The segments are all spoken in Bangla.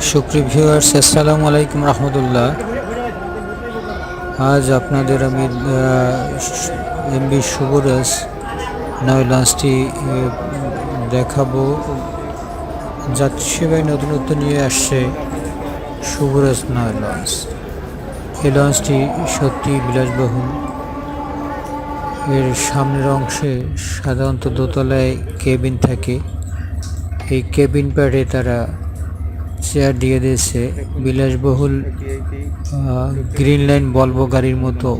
সুপ্রিয় ভিউয়ার্স, আসসালামু আলাইকুম রহমতুল্লাহ। আজ আপনাদের আমি এমবি শুভরাজ নয় লঞ্চটি দেখাবো। যাত্রী সেবায় নতুনত্ব নিয়ে আসছে শুভরাজ নয় লঞ্চ। এই লঞ্চটি সত্যি বিলাসবহুল। এর সামনের অংশে সাধারণত দোতলায় কেবিন থাকে। এই কেবিন প্যাডে তারা চেয়ার দিয়ে দিয়েছে। বিলাসবহুল গ্রিন লাইন বলব গাড়ির মতো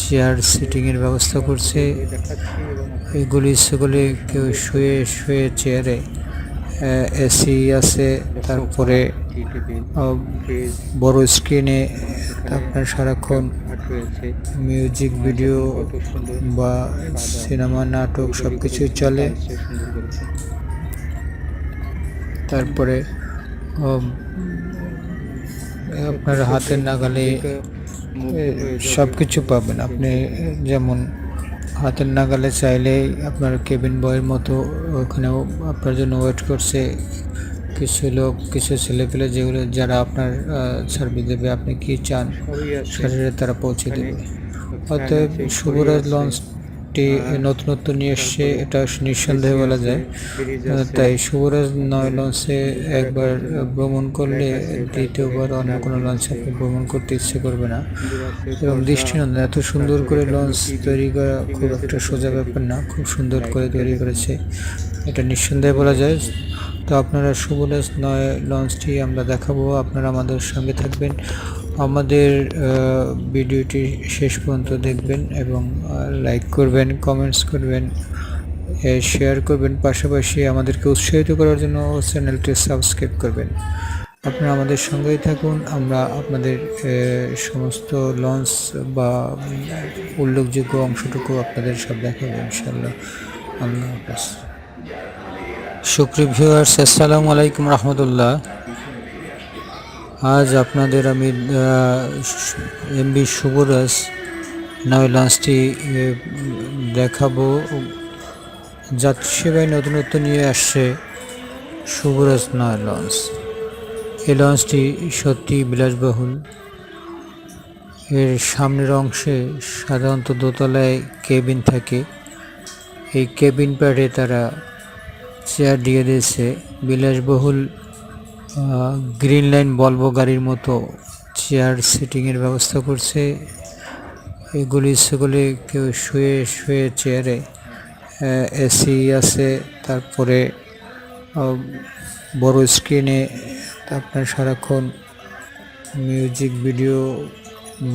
চেয়ার সিটিংয়ের ব্যবস্থা করছে। এগুলি সেগুলি কেউ শুয়ে শুয়ে চেয়ারে এসি আছে, তারপরে বড় স্ক্রিনে আপনার সারাক্ষণ মিউজিক ভিডিও বা সিনেমা নাটক সব কিছুই চলে। তারপরে আপনার হাতের নাগালে সব কিছু পাবেন। আপনি যেমন হাতের নাগালে চাইলে আপনার কেবিন বয়ের মতো ওখানেও আপনার জন্য ওয়েট করছে। কিছু লোক কিছু ছেলেপেলে যেগুলো যারা আপনার সার্ভিস দেবে আপনি কি চান শরীরে তারা পৌঁছে দেবে। অতএব শুভরাজ লঞ্চটি নতুনত্ব নিয়ে এসছে এটা নিঃসন্দেহে বলা যায় তাই শুভরাজ নয় লঞ্চে একবার ভ্রমণ করলে দ্বিতীয়বার অন্য কোনো লঞ্চে আপনি ভ্রমণ করতে ইচ্ছে করবে না এবং দৃষ্টিনন্দন এত সুন্দর করে লঞ্চ তৈরি করা খুব একটা সোজা ব্যাপার না খুব সুন্দর করে তৈরি করেছে এটা নিঃসন্দেহে বলা যায় তো আপনারা শুভরাজ নয় লঞ্চটি আমরা দেখাবো আপনারা আমাদের সঙ্গে থাকবেন আমাদের ভিডিওটি শেষ পর্যন্ত দেখবেন এবং লাইক করবেন কমেন্টস করবেন শেয়ার করবেন, পাশাপাশি আমাদেরকে উৎসাহিত করার জন্য চ্যানেলটি সাবস্ক্রাইব করবেন। আপনারা আমাদের সঙ্গেই থাকুন, আমরা আপনাদের সমস্ত লঞ্চ বা উল্লেখযোগ্য অংশটুকু আপনাদের সব দেখাবো ইনশাল্লাহ আল্লাহ হাফেজ। সুপ্রিয় ভিউয়ার্স আসসালামু আলাইকুম রহমতুল্লাহ। আজ আপনাদের আমি এমবি শুভরাজ নয় লঞ্চটি দেখাবো। যাত্রী সেবায় নতুনত্ব নিয়ে আসছে শুভরাজ নয় লঞ্চ। এই লঞ্চটি সত্যি বিলাসবহুল। এর সামনের অংশে সাধারণত দোতলায় কেবিন থাকে। এই কেবিন প্যাডে তারা চেয়ার দিয়ে দিয়েছে। বিলাসবহুল গ্রিন লাইন বলব গাড়ির মতো চেয়ার সিটিংয়ের ব্যবস্থা করছে। এগুলি সেগুলি কেউ শুয়ে শুয়ে চেয়ারে এসি আছে, তারপরে বড় স্ক্রিনে আপনার সারাক্ষণ মিউজিক ভিডিও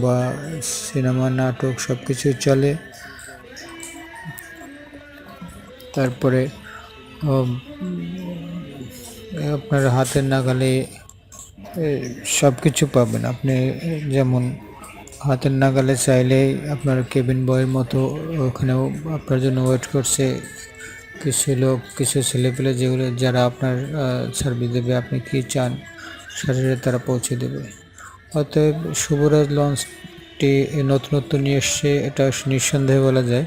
বা সিনেমা নাটক সব কিছু চলে। তারপরে আপনার হাতের নাগালে সব কিছু পাবেন। আপনি যেমন হাতের নাগালে চাইলেই আপনার কেবিন বয়ের মতো ওখানেও আপনার জন্য ওয়েট করছে। কিছু লোক, কিছু ছেলেপেলে যেগুলো, যারা আপনার সার্ভিস দেবে, আপনি কি চান শরীরে তারা পৌঁছে দেবে। অতএব শুভরাজ লঞ্চটি নতুনত্ব নিয়ে এসছে, এটা নিঃসন্দেহে বলা যায়।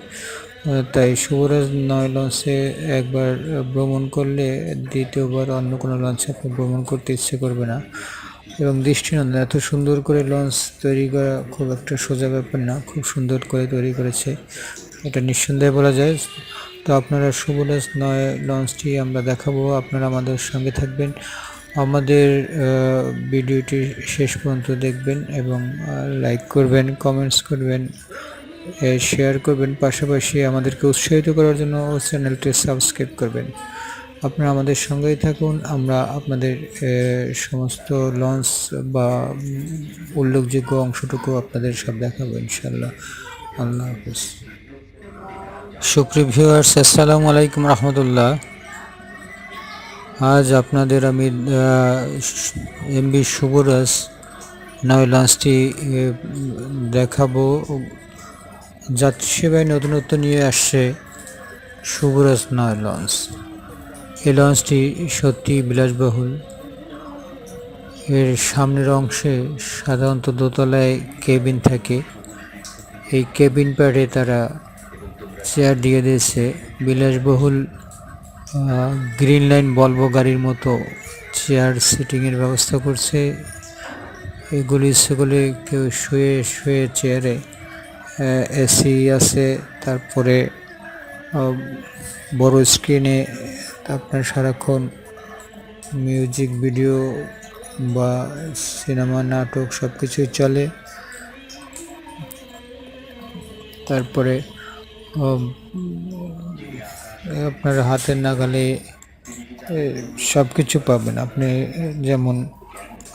তাই শুভরাজ নয় লঞ্চে একবার ভ্রমণ করলে দ্বিতীয়বার অন্য কোনো লঞ্চে আপনি ভ্রমণ করতে ইচ্ছে করবে না। এবং দৃষ্টিনন্দন, এত সুন্দর করে লঞ্চ তৈরি করা খুব একটা সোজা ব্যাপার না, খুব সুন্দর করে তৈরি করেছে। এটা নিঃসন্দেহে বলা যায়। তো আপনারা শুভরাজ নয় লঞ্চটি আমরা দেখাবো, আপনারা আমাদের সঙ্গে থাকবেন। আমাদের ভিডিওটি শেষ পর্যন্ত দেখবেন এবং লাইক করবেন কমেন্টস করবেন। শেয়ার করবেন। পাশাপাশি আমাদেরকে উৎসাহিত করার জন্য চ্যানেলটি সাবস্ক্রাইব করবেন। আপনারা আমাদের সঙ্গেই থাকুন। আমরা আপনাদের সমস্ত লঞ্চ বা উল্লেখযোগ্য অংশটুকু আপনাদের সব দেখাবো ইনশাল্লাহ আল্লাহ হাফিজ। সুপ্রিয় ভিউয়ার্স আসসালামু আলাইকুম রহমতুল্লাহ। আজ আপনাদের আমি এমবি শুভরাজ নয় লঞ্চটি দেখাবো। যাত্রী সেবায় নতুনত্ব নিয়ে আসছে শুভরাজ নয় লঞ্চ। এই লঞ্চটি সত্যি বিলাসবহুল। এর সামনের অংশে সাধারণত দোতলায় কেবিন থাকে। এই কেবিন প্যাডে তারা চেয়ার দিয়ে দিয়েছে। বিলাসবহুল গ্রিন লাইন বলব গাড়ির মতো চেয়ার সিটিংয়ের ব্যবস্থা করছে। এগুলি সেগুলি কেউ শুয়ে শুয়ে চেয়ারে এসি আছে, তারপরে বড় স্ক্রিনে আপনার সারাক্ষণ মিউজিক ভিডিও বা সিনেমা নাটক সব কিছুই চলে। তারপরে আপনার হাতের নাগালে সব কিছু পাবেন। আপনি যেমন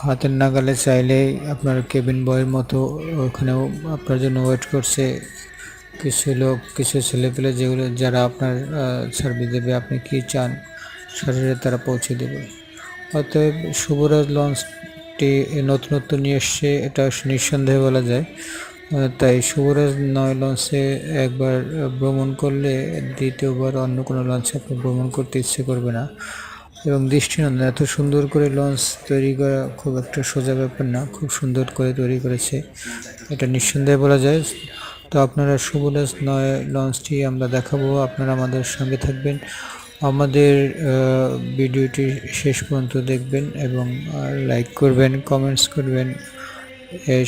হাতের নাগালে চাইলেই আপনার কেবিন বয়ের মতো ওখানেও আপনার জন্য ওয়েট করছে। কিছু লোক, কিছু ছেলেপেলে যেগুলো, যারা আপনার সার্ভিস দেবে, আপনি কি চান সাথে তারা পৌঁছে দেবে। অতএব শুভরাজ লঞ্চটি নতুনত্ব নিয়ে এসছে, এটা নিঃসন্দেহে বলা যায়। তাই শুভরাজ নয় লঞ্চে একবার ভ্রমণ করলে দ্বিতীয়বার অন্য কোনো লঞ্চে আপনি ভ্রমণ করতে ইচ্ছে করবে না। এবং দৃষ্টিনন্দন এত সুন্দর করে লঞ্চ তৈরি করা খুব একটা সোজা ব্যাপার না, খুব সুন্দর করে তৈরি করেছে। এটা নিঃসন্দেহে বলা যায়। তো আপনারা শুভরাজ নয় লঞ্চটি আমরা দেখাবো, আপনারা আমাদের সঙ্গে থাকবেন। আমাদের ভিডিওটি শেষ পর্যন্ত দেখবেন এবং লাইক করবেন কমেন্টস করবেন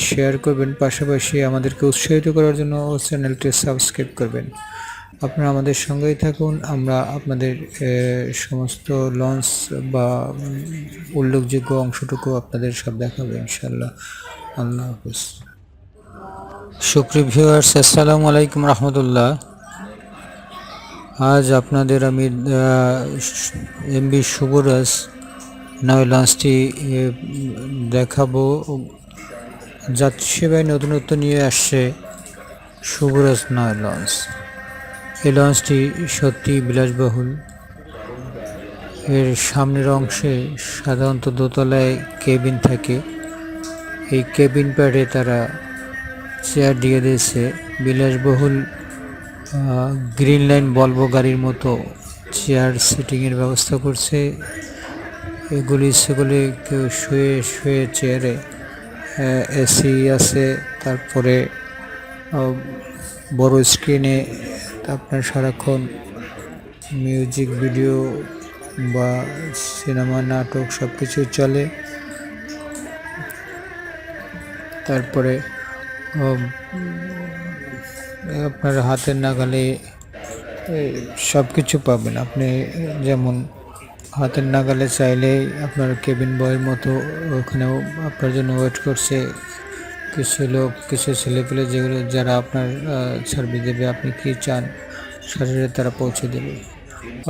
শেয়ার করবেন। পাশাপাশি আমাদেরকে উৎসাহিত করার জন্য চ্যানেলটি সাবস্ক্রাইব করবেন। আপনারা আমাদের সঙ্গেই থাকুন। আমরা আপনাদের সমস্ত লঞ্চ বা উল্লেখযোগ্য অংশটুকু আপনাদের সব দেখাবো ইনশাল্লাহ আল্লাহ হাফিজ। সুপ্রিয় ভিউয়ার্স আসসালামু আলাইকুম রহমতুল্লাহ। আজ আপনাদের আমি এমবি শুভরাজ নয় লঞ্চটি দেখাবো। যাত্রী সেবায় নতুনত্ব নিয়ে আসছে শুভরাজ নয় লঞ্চ। এই লঞ্চটি সত্যি বিলাসবহুল। এর সামনের অংশে সাধারণত দোতলায় কেবিন থাকে। এই কেবিন প্যাডে তারা চেয়ার দিয়ে দিয়েছে। বিলাসবহুল গ্রিন লাইন বলব গাড়ির মতো চেয়ার সিটিংয়ের ব্যবস্থা করছে। এগুলি সেগুলি কেউ শুয়ে শুয়ে চেয়ারে এসি আছে, তারপরে বড় স্ক্রিনে আপনার সারাক্ষণ মিউজিক ভিডিও বা সিনেমা নাটক সব কিছু চলে। তারপরে আপনার হাতের নাগালে সব কিছু পাবেন। আপনি যেমন হাতের নাগালে চাইলেই আপনার কেবিন বয়ের মতো ওখানেও আপনার জন্য ওয়েট করছে। কিছু লোক, কিছু ছেলেপেলে যেগুলো যারা আপনার সার্ভিস দেবে, আপনি কি চান? সাথে তারা পৌঁছে দেবে।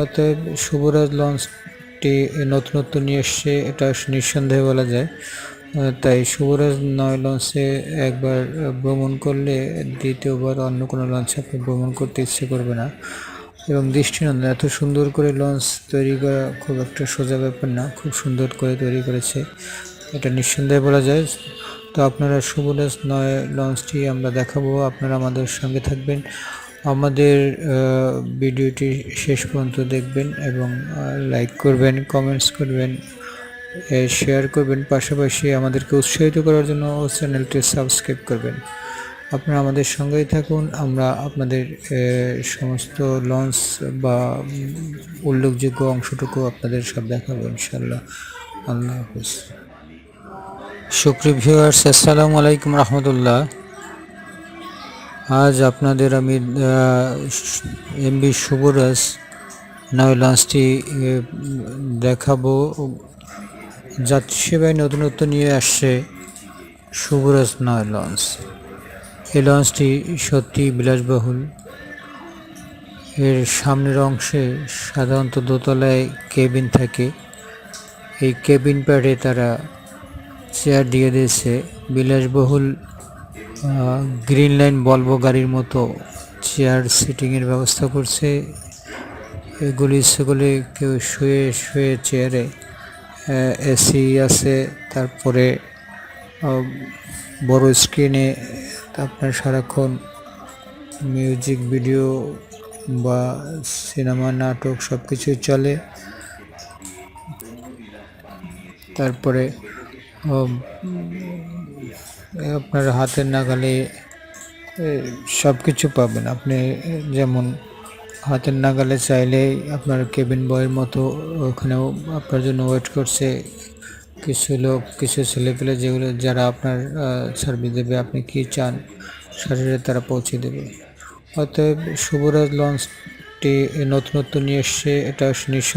অতএব শুভরাজ লঞ্চটি নতুনত্ব নিয়ে এসছে, এটা নিঃসন্দেহে বলা যায়। তাই শুভরাজ নয় লঞ্চে একবার ভ্রমণ করলে দ্বিতীয়বার অন্য কোনো লঞ্চে আপনি ভ্রমণ করতে ইচ্ছে করবে না। এবং দৃষ্টিনন্দন, এত সুন্দর করে লঞ্চ তৈরি করা খুব একটা সোজা ব্যাপার না, খুব সুন্দর করে তৈরি করেছে। এটা নিঃসন্দেহে বলা যায়। তো আপনারা শুভরাজ নয় লঞ্চটি আমরা দেখাবো। আপনারা আমাদের সঙ্গে থাকবেন। আমাদের ভিডিওটি শেষ পর্যন্ত দেখবেন এবং লাইক করবেন কমেন্টস করবেন শেয়ার করবেন। পাশাপাশি আমাদেরকে উৎসাহিত করার জন্য চ্যানেলটি সাবস্ক্রাইব করবেন। আপনারা আমাদের সঙ্গেই থাকুন। আমরা আপনাদের সমস্ত লঞ্চ বা উল্লেখযোগ্য অংশটুকু আপনাদের সব দেখাবো ইনশাল্লাহ আল্লাহ হাফিজ। সুপ্রিয় ভিউয়ার্স, আসসালামু আলাইকুম রহমতুল্লাহ। আজ আপনাদের আমি এমবি শুভরাজ নয় লঞ্চটি দেখাবো। যাত্রী সেবায় নতুনত্ব নিয়ে আসছে শুভরাজ নয় লঞ্চ। এই লঞ্চটি সত্যি বিলাসবহুল। এর সামনের অংশে সাধারণত দোতলায় কেবিন থাকে। এই কেবিন প্যাডে তারা চেয়ার দিয়ে দিয়েছে। বিলাসবহুল গ্রিন লাইন বলব গাড়ির মতো চেয়ার সিটিংয়ের ব্যবস্থা করছে। এগুলি সেগুলি কেউ শুয়ে শুয়ে চেয়ারে এসি আছে, তারপরে বড় স্ক্রিনে আপনার সারাক্ষণ মিউজিক ভিডিও বা সিনেমা নাটক সব কিছুই চলে। তারপরে আপনার হাতের নাগালে সব কিছু পাবেন। আপনি যেমন হাতের নাগালে চাইলে আপনার কেবিন বয়ের মতো ওখানেও আপনার জন্য ওয়েট করছে। কিছু লোক, কিছু ছেলেপেলে যেগুলো, যারা আপনার সার্ভিস দেবে, আপনি কি চান সাথে তারা পৌঁছে দেবে। অতএব শুভরাজ লঞ্চটি নতুনত্ব নিয়ে এসছে, এটা নিঃসন্দেহে